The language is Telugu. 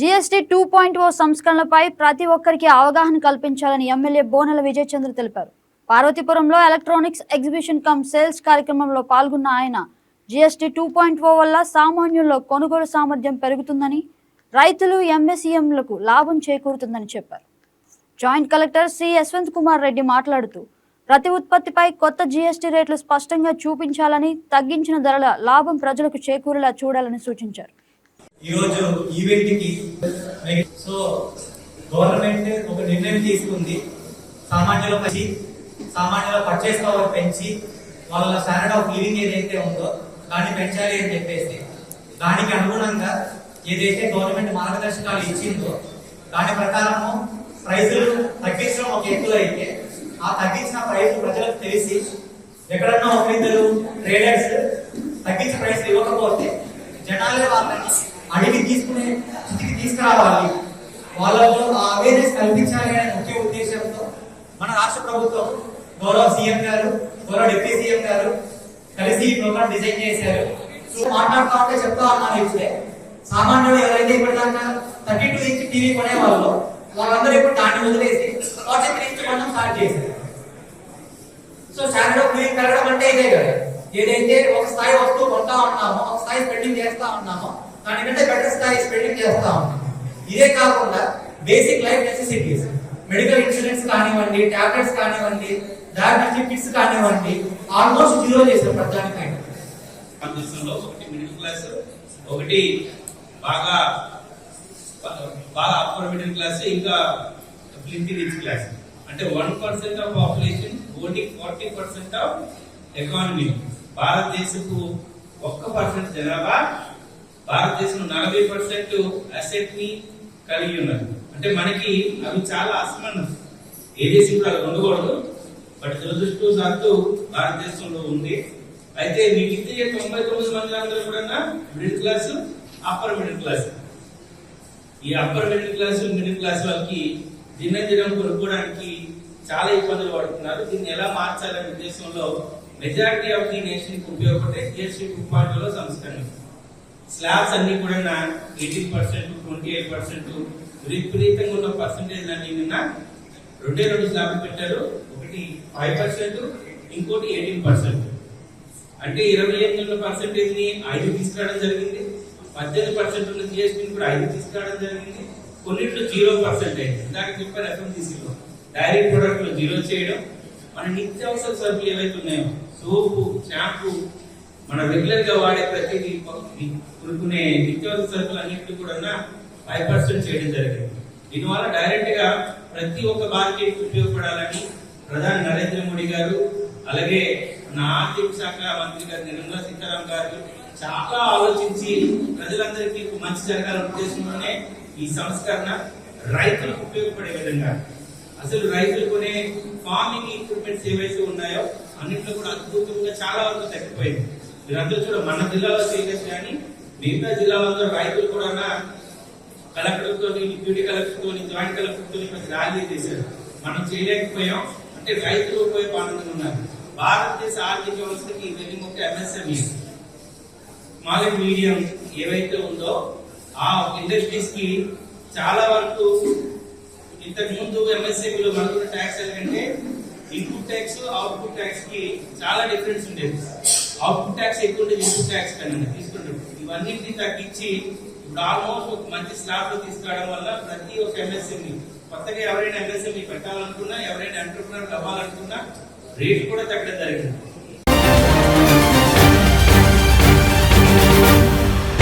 జీఎస్టీ టూ పాయింట్ ఓ సంస్కరణలపై ప్రతి ఒక్కరికి అవగాహన కల్పించాలని ఎమ్మెల్యే బోనెల విజయ్ చంద్ర తెలిపారు. పార్వతీపురంలో ఎలక్ట్రానిక్స్ ఎగ్జిబిషన్ కమ్ సేల్స్ కార్యక్రమంలో పాల్గొన్న ఆయన జీఎస్టీ టూ పాయింట్ ఓ వల్ల సామాన్యుల్లో కొనుగోలు సామర్థ్యం పెరుగుతుందని రైతులు ఎంఎస్ఈఎంలకు లాభం చేకూరుతుందని చెప్పారు. Joint collector C Yashwant Kumar Reddy మాట్లాడుతూ ప్రతి ఉత్పత్తిపై కొత్త జీఎస్టీ రేట్లు స్పష్టంగా చూపించాలని తగ్గించిన ధరల లాభం ప్రజలకు చేకూరేలా చూడాలని సూచించారు. ఈరోజు ఈవెంట్కి సో గవర్నమెంట్ ఒక నిర్ణయం తీసుకుంది. సామాన్యుల పచ్చి సామాన్యుల పర్చేస్ పవర్ పెంచి వాళ్ళ స్టాండర్డ్ ఆఫ్ లివింగ్ ఏదైతే ఉందో దాన్ని పెంచాలి అని చెప్పేసి దానికి అనుగుణంగా ఏదైతే గవర్నమెంట్ మార్గదర్శకాలు ఇచ్చిందో దాని ప్రకారము ప్రైజులు తగ్గించడం ఒక ఎక్కువ అయితే ఆ తగ్గించిన ప్రైస్ ప్రజలకు తెలిసి ఎక్కడన్నా ఒకరిద్దరు ట్రేడర్స్ తీసుకురావాలి. వాళ్ళలో ఆ అవేర్నెస్ కల్పించాలి అనే ముఖ్య ఉద్దేశంతో మన రాష్ట్ర ప్రభుత్వం గౌరవ సీఎం గారు గౌరవ డిప్యూటీ సీఎం గారు కలిసి ఈ ప్రోగ్రామ్ డిజైన్ చేశారు. సో మాట్లాడుతూ ఉంటే చెప్తా ఉన్నాను ఇప్పుడే. సామాన్యుడు ఎవరైతే ఇప్పటిదాకా థర్టీ టూ ఇంచ్ టీవీ కొనే వాళ్ళు వాళ్ళందరూ ఇప్పుడు దాన్ని వదిలేసి ఫార్టీ త్రీ ఇంచ్ కొనడం స్టార్ట్ చేశారు. సో స్టాండర్డ్ ఆఫ్ లివింగ్ పెరగడం అంటే ఇదే కదా. ఏదైతే ఒక స్థాయి వస్తువు కొంటా ఉన్నామో ఒక స్థాయి స్పెండింగ్ చేస్తా ఉన్నామో దానికంటే బెటర్ స్థాయి స్పెండింగ్ చేస్తా ఉన్నాం. ఇదే కాకుండా basic life necessities medical insurance కానివ్వండి టాబ్లెట్స్ కానివ్వండి డయాగ్నోస్టిక్ కిట్స్ కానివ్వండి ఆల్మోస్ట్ జీరో చేసాం ప్రధానికైనా. భారతదేశంలో ఒకటి మిడిల్ క్లాస్ ఒకటి బాగా బాగా అప్పర్ మిడిల్ క్లాస్ ఇంకా ఫిఫ్టీ రిచ్ క్లాస్ అంటే one percent of population only forty percent of economy భారతదేశపు ఒక్క పర్సెంట్ జనాభా భారతదేశం నలభై పర్సెంట్ అసెట్ని కలిగి ఉన్నది అంటే మనకి అవి చాలా అసమానం. ఏ దేశం కూడా అవి ఉండకూడదు. బట్ దురదృష్టవశాత్తు భారతదేశంలో ఉంది. అయితే మిగిలితే తొంభై తొమ్మిది మంది అందరూ కూడా middle class upper middle class ఈ upper middle class middle class వాళ్ళకి దినదినం కొనుక్కోవడానికి చాలా ఇబ్బందులు పడుతున్నారు. దీన్ని ఎలా మార్చాలనే ఉద్దేశంలో మెజారిటీ ఆఫ్ ది నేషన్ ఉపయోగపడే జిఎస్టీ టూ పాయింట్లో సంస్కరణ. స్లాబ్స్ అన్ని కూడా eighteen percent twenty eight percent విపరీతంగా ఉన్న పర్సెంటేజ్ అన్ని నిన్న రెండే రెండు స్లాబ్లు పెట్టారు. ఒకటి ఫైవ్ పర్సెంట్ ఇంకోటి ఎయిటీన్ పర్సెంట్. అంటే ఇరవై ఎనిమిది ఉన్న పర్సెంటేజ్ని ఐదు తీసుకురావడం జరిగింది. పద్దెనిమిది పర్సెంట్ ఉన్న జిఎస్టీ కూడా ఐదు తీసుకురావడం జరిగింది. కొన్నిట్లో జీరో పర్సెంటేజ్ ఇందాక చెప్పారు ఎఫ్ఎంసీసీలో డైరెక్ట్ ప్రొడక్ట్ జీరో చేయడం. మన నిత్యావసర సరుకులు ఏవైతే ఉన్నాయో సోపు షాంపూ మన రెగ్యులర్గా వాడే ప్రతి కొనుక్కునే నిత్యావసర సరుకులు అన్నింటి కూడా ఫైవ్ పర్సెంట్ చేయడం జరిగింది. దీనివల్ల డైరెక్ట్గా ప్రతి ఒక్క భారతీయుడికి ఉపయోగపడాలని ప్రధాని నరేంద్ర మోడీ గారు అలాగే నా ఆర్థిక శాఖ మంత్రి గారు నిర్మలా సీతారాం గారు చాలా ఆలోచించి ప్రజలందరికీ మంచి జరగాలనే ఉద్దేశంలోనే ఈ సంస్కరణ రైతులకు ఉపయోగపడే విధంగా. అసలు రైతులు కొనే ఫార్మింగ్ ఎక్విప్మెంట్స్ ఏవైతే ఉన్నాయో అన్నింటిలో కూడా అద్భుతంగా చాలా వరకు తగ్గిపోయింది. మీరందరూ చూడ మన జిల్లాలో చేయలేదు కానీ మిగతా జిల్లాలో రైతులు కూడా కలెక్టర్తో తోని డిప్యూటీ తోని జాయింట్ కలెక్టర్తో ర్యాలీ చేశారు. మనం చేయలేకపోయాం. అంటే రైతులు ఉపయోగపడుతూ ఉన్నారు. భారతదేశ ఆర్థిక వ్యవస్థకి వెన్నుముక ఎంఎస్ఎంఈ స్మాల్ అండ్ మీడియం ఏవైతే ఉందో ఆ ఇండస్ట్రీస్కి చాలా వరకు ఇంతకు ముందు ఎంఎస్ఎంఈలో మనకున్న ట్యాక్స్ ఏంటంటే ఇన్పుట్ ట్యాక్స్ అవుట్పుట్ ట్యాక్స్కి చాలా డిఫరెన్స్ ఉండేది. అవుట్పుట్ ట్యాక్స్ ఎక్కువ ఉంటే ఇన్పుట్ ట్యాక్స్ కన్నా తీసుకుంటారు. ఇవన్నింటినీ తగ్గించి ఇప్పుడు ఆల్మోస్ట్ ఒక మంచి స్లాబ్ తీసుకురావడం వల్ల ప్రతి ఒక్క ఎంఎస్ఎంఈ కొత్తగా ఎవరైనా ఎంఎస్ఎంఈ పెట్టాలనుకున్నా ఎవరైనా ఎంటర్ప్రినర్ అవ్వాలనుకున్నా రేట్ కూడా తగ్గడం జరిగింది.